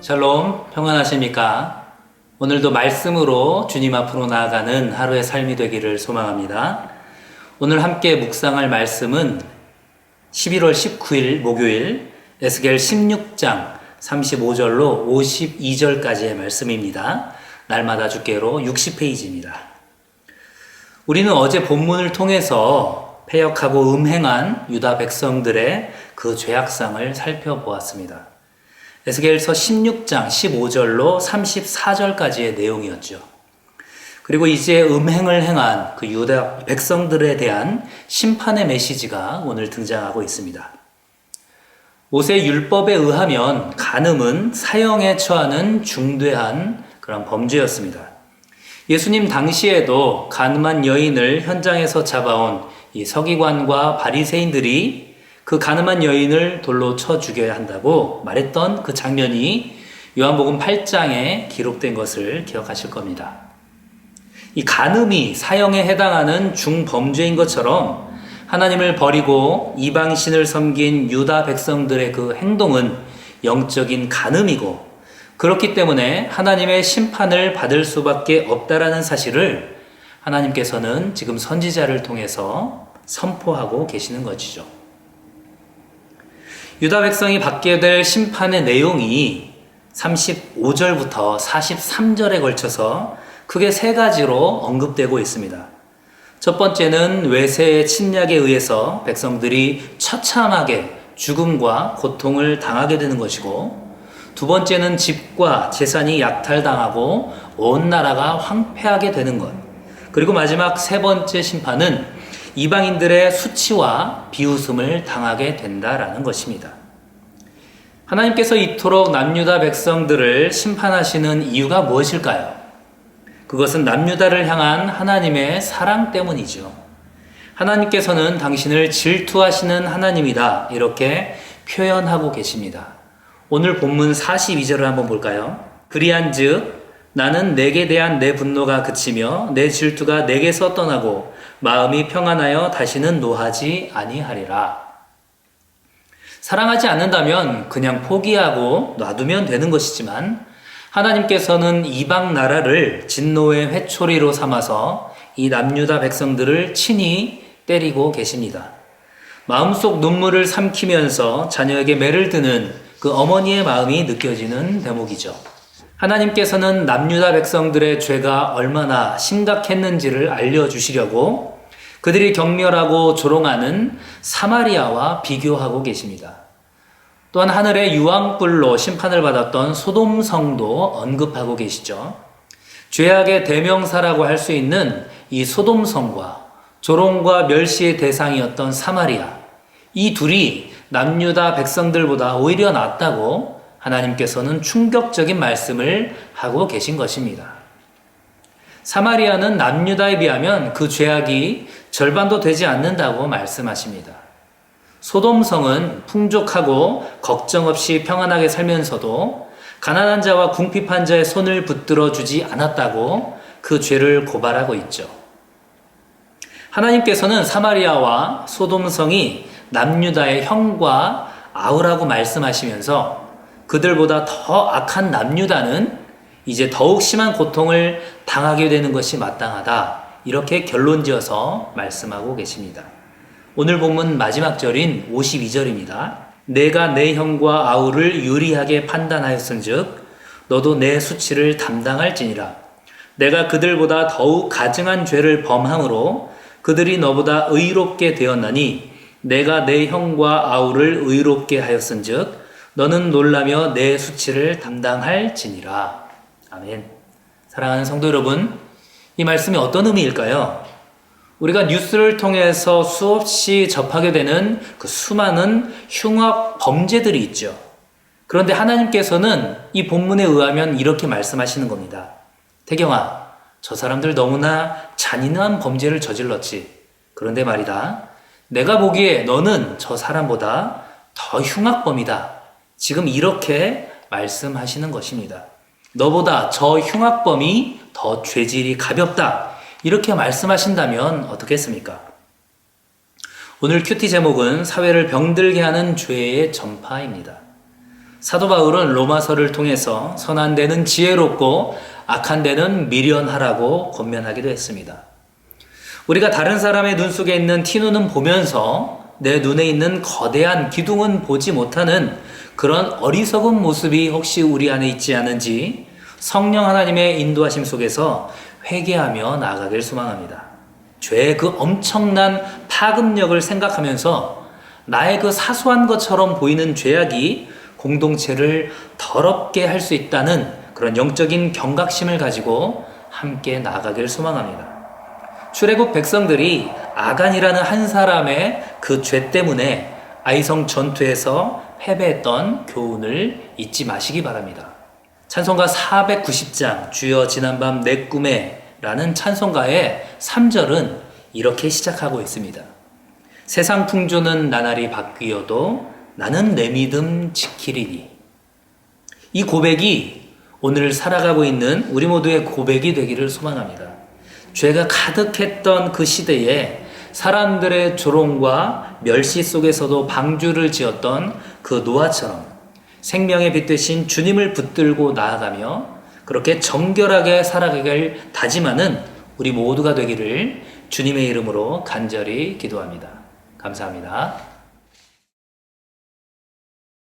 샬롬, 평안하십니까? 오늘도 말씀으로 주님 앞으로 나아가는 하루의 삶이 되기를 소망합니다. 오늘 함께 묵상할 말씀은 11월 19일 목요일 에스겔 16장 35절로 52절까지의 말씀입니다. 날마다 주께로 60페이지입니다. 우리는 어제 본문을 통해서 폐역하고 음행한 유다 백성들의 그 죄악상을 살펴보았습니다. 에스겔서 16장 15절로 34절까지의 내용이었죠. 그리고 이제 음행을 행한 그 유다 백성들에 대한 심판의 메시지가 오늘 등장하고 있습니다. 모세 율법에 의하면 간음은 사형에 처하는 중대한 그런 범죄였습니다. 예수님 당시에도 간음한 여인을 현장에서 잡아온 이 서기관과 바리새인들이 그 가늠한 여인을 돌로 쳐 죽여야 한다고 말했던 그 장면이 요한복음 8장에 기록된 것을 기억하실 겁니다. 이 간음이 사형에 해당하는 중범죄인 것처럼 하나님을 버리고 이방신을 섬긴 유다 백성들의 그 행동은 영적인 간음이고 그렇기 때문에 하나님의 심판을 받을 수밖에 없다라는 사실을 하나님께서는 지금 선지자를 통해서 선포하고 계시는 것이죠. 유다 백성이 받게 될 심판의 내용이 35절부터 43절에 걸쳐서 크게 세 가지로 언급되고 있습니다. 첫 번째는 외세의 침략에 의해서 백성들이 처참하게 죽음과 고통을 당하게 되는 것이고, 두 번째는 집과 재산이 약탈당하고 온 나라가 황폐하게 되는 것. 그리고 마지막 세 번째 심판은 이방인들의 수치와 비웃음을 당하게 된다라는 것입니다. 하나님께서 이토록 남유다 백성들을 심판하시는 이유가 무엇일까요? 그것은 남유다를 향한 하나님의 사랑 때문이죠. 하나님께서는 당신을 질투하시는 하나님이다. 이렇게 표현하고 계십니다. 오늘 본문 42절을 한번 볼까요? 그리한 즉, 나는 내게 대한 내 분노가 그치며 내 질투가 내게서 떠나고 마음이 평안하여 다시는 노하지 아니하리라. 사랑하지 않는다면 그냥 포기하고 놔두면 되는 것이지만 하나님께서는 이방 나라를 진노의 회초리로 삼아서 이 남유다 백성들을 친히 때리고 계십니다. 마음속 눈물을 삼키면서 자녀에게 매를 드는 그 어머니의 마음이 느껴지는 대목이죠. 하나님께서는 남유다 백성들의 죄가 얼마나 심각했는지를 알려주시려고 그들이 경멸하고 조롱하는 사마리아와 비교하고 계십니다. 또한 하늘의 유황불로 심판을 받았던 소돔성도 언급하고 계시죠. 죄악의 대명사라고 할 수 있는 이 소돔성과 조롱과 멸시의 대상이었던 사마리아, 이 둘이 남유다 백성들보다 오히려 낫다고 하나님께서는 충격적인 말씀을 하고 계신 것입니다. 사마리아는 남유다에 비하면 그 죄악이 절반도 되지 않는다고 말씀하십니다. 소돔성은 풍족하고 걱정 없이 평안하게 살면서도 가난한 자와 궁핍한 자의 손을 붙들어 주지 않았다고 그 죄를 고발하고 있죠. 하나님께서는 사마리아와 소돔성이 남유다의 형과 아우라고 말씀하시면서 그들보다 더 악한 남유다는 이제 더욱 심한 고통을 당하게 되는 것이 마땅하다. 이렇게 결론 지어서 말씀하고 계십니다. 오늘 본문 마지막 절인 52절입니다. 내가 내 형과 아우를 유리하게 판단하였은즉 너도 내 수치를 담당할지니라. 내가 그들보다 더욱 가증한 죄를 범함으로 그들이 너보다 의롭게 되었나니 내가 내 형과 아우를 의롭게 하였은즉 너는 놀라며 내 수치를 담당할지니라. 아멘. 사랑하는 성도 여러분, 이 말씀이 어떤 의미일까요? 우리가 뉴스를 통해서 수없이 접하게 되는 그 수많은 흉악 범죄들이 있죠. 그런데 하나님께서는 이 본문에 의하면 이렇게 말씀하시는 겁니다. 태경아, 저 사람들 너무나 잔인한 범죄를 저질렀지. 그런데 말이다. 내가 보기에 너는 저 사람보다 더 흉악범이다. 지금 이렇게 말씀하시는 것입니다. 너보다 저 흉악범이 더 죄질이 가볍다. 이렇게 말씀하신다면 어떻겠습니까? 오늘 큐티 제목은 사회를 병들게 하는 죄의 전파입니다. 사도 바울은 로마서를 통해서 선한 데는 지혜롭고 악한 데는 미련하라고 권면하기도 했습니다. 우리가 다른 사람의 눈 속에 있는 티눈은 보면서 내 눈에 있는 거대한 기둥은 보지 못하는 그런 어리석은 모습이 혹시 우리 안에 있지 않은지 성령 하나님의 인도하심 속에서 회개하며 나아가길 소망합니다. 죄의 그 엄청난 파급력을 생각하면서 나의 그 사소한 것처럼 보이는 죄악이 공동체를 더럽게 할 수 있다는 그런 영적인 경각심을 가지고 함께 나아가길 소망합니다. 출애굽 백성들이 아간이라는 한 사람의 그 죄 때문에 아이성 전투에서 패배했던 교훈을 잊지 마시기 바랍니다. 찬송가 490장 주여 지난밤 내 꿈에 라는 찬송가의 3절은 이렇게 시작하고 있습니다. 세상 풍조는 나날이 바뀌어도 나는 내 믿음 지키리니. 이 고백이 오늘 살아가고 있는 우리 모두의 고백이 되기를 소망합니다. 죄가 가득했던 그 시대에 사람들의 조롱과 멸시 속에서도 방주를 지었던 그 노아처럼 생명의 빛 대신 주님을 붙들고 나아가며 그렇게 정결하게 살아가길 다짐하는 우리 모두가 되기를 주님의 이름으로 간절히 기도합니다. 감사합니다.